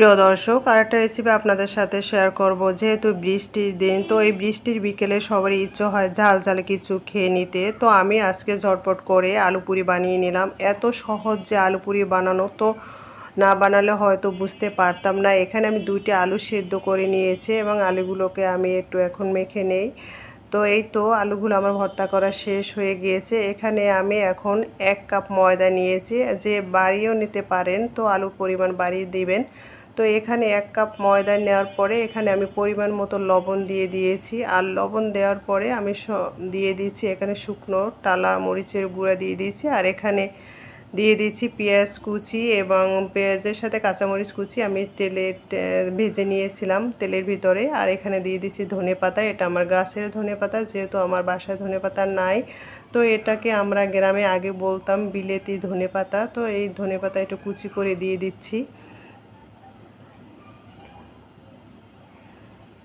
প্রিয় দর্শক, আরেকটা রেসিপি আপনাদের সাথে শেয়ার করব। যেহেতু বৃষ্টির দিন, তো এই বৃষ্টির বিকেলে সবারই ইচ্ছে হয় ঝাল ঝাল কিছু খেয়ে নিতে। তো আমি আজকে ঝটপট করে আলু পুরি বানিয়ে নিলাম। এত সহজ যে আলু পুরি বানানো তো না বানালে হয়তো বুঝতে পারতাম না। এখানে আমি দুইটি আলু সেদ্ধ করে নিয়েছি এবং আলুগুলোকে আমি একটু এখন মেখে নেই। তো এই তো আলুগুলো আমার ভর্তা করা শেষ হয়ে গিয়েছে। এখানে আমি এখন এক কাপ ময়দা নিয়েছি। যে বাড়িয়েও নিতে পারেন, তো আলুর পরিমাণ বাড়িয়ে দিবেন। তো এখানে এক কাপ ময়দা নেওয়ার পরে এখানে আমি পরিমাণ মতো লবণ দিয়ে দিয়েছি। আর লবণ দেওয়ার পরে আমি দিয়ে দিচ্ছি এখানে শুকনো টালা মরিচের গুঁড়া দিয়ে দিয়েছি। আর এখানে দিয়ে দিচ্ছি পেঁয়াজ কুচি এবং পেঁয়াজের সাথে কাঁচামরিচ কুচি আমি তেলে ভেজে নিয়েছিলাম তেলের ভিতরে। আর এখানে দিয়ে দিচ্ছি ধনে পাতা, এটা আমার গাছের ধনে পাতা, যেহেতু আমার বাসায় ধনে পাতা নাই। তো এটাকে আমরা গ্রামে আগে বলতাম বিলেতি ধনে পাতা। তো এই ধনে পাতা একটু কুচি করে দিয়ে দিচ্ছি।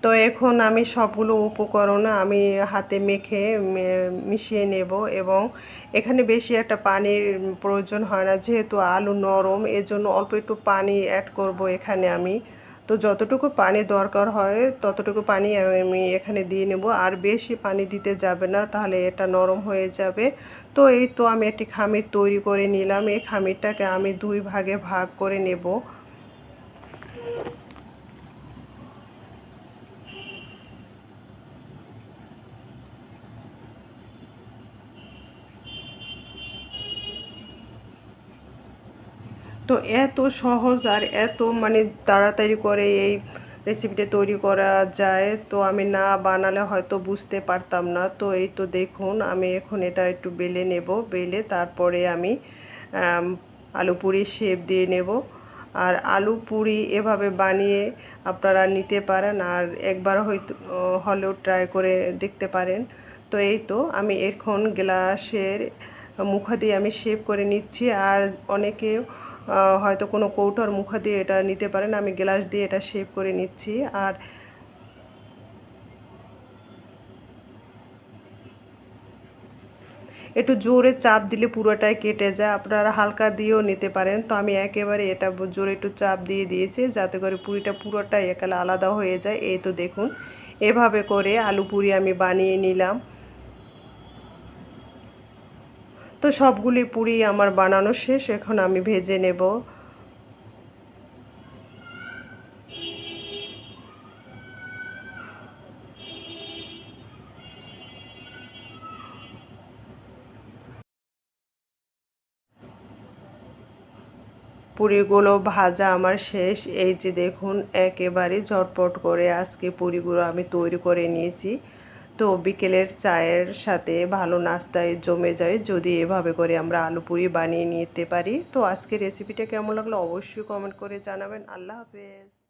তো এখন আমি সবগুলো উপকরণ আমি হাতে মেখে মিশিয়ে নেব এবং এখানে বেশি একটা পানির প্রয়োজন হয় না। যেহেতু আলু নরম, এজন্য অল্প একটু পানি অ্যাড করব এখানে আমি। তো যতটুকু পানি দরকার হয়, ততটুকু পানি আমি এখানে দিয়ে নেব। আর বেশি পানি দিতে যাবে না, তাহলে এটা নরম হয়ে যাবে। তো এই তো আমি একটি খামির তৈরি করে নিলাম। এই খামিরটাকে আমি দুই ভাগে ভাগ করে নেব। তো এত সহজ আর এত মানে তাড়াতাড়ি করে এই রেসিপিটা তৈরি করা যায়, তো আমি না বানালে হয়তো বুঝতে পারতাম না। তো এই তো দেখুন, আমি এখন এটা একটু বেলে নেব, বেলে তারপরে আমি আলু পুরি শেপ দিয়ে নেব। আর আলু পুরি এভাবে বানিয়ে আপনারা নিতে পারেন আর একবার হয়তো হলেও ট্রাই করে দেখতে পারেন। তো এই তো আমি এখন গ্লাসের মুখা দিয়ে আমি শেপ করে নিচ্ছি। আর অনেকে হয়তো কোনো কৌটোর মুখা দিয়ে এটা নিতে পারেন। আমি গ্লাস দিয়ে এটা শেপ করে নিচ্ছি। আর একটু জোরে চাপ দিলে পুরোটাই কেটে যায়। আপনারা হালকা দিয়েও নিতে পারেন। তো আমি একেবারে এটা জোরে একটু চাপ দিয়ে দিয়েছি, যাতে করে পুরিটা পুরোটাই একালে আলাদা হয়ে যায়। এই তো দেখুন, এভাবে করে আলু পুরি আমি বানিয়ে নিলাম। তো সবগুলি পুরি আমার বানানো শেষ, এখন আমি ভেজে নেব। পুরিগুলো ভাজা আমার শেষ, এই যে দেখুন, একেবারে ঝটপট করে আজকে পুরিগুলো আমি তৈরি করে নিয়েছি। তো বিকেলের চায়ের সাথে ভালো নাস্তায় জমে যায়, যদি এভাবে করে আমরা আলু পুরি বানিয়ে নিতে পারি। তো আজকে রেসিপিটা কেমন লাগল অবশ্যই কমেন্ট করে জানাবেন। আল্লাহ হাফেজ।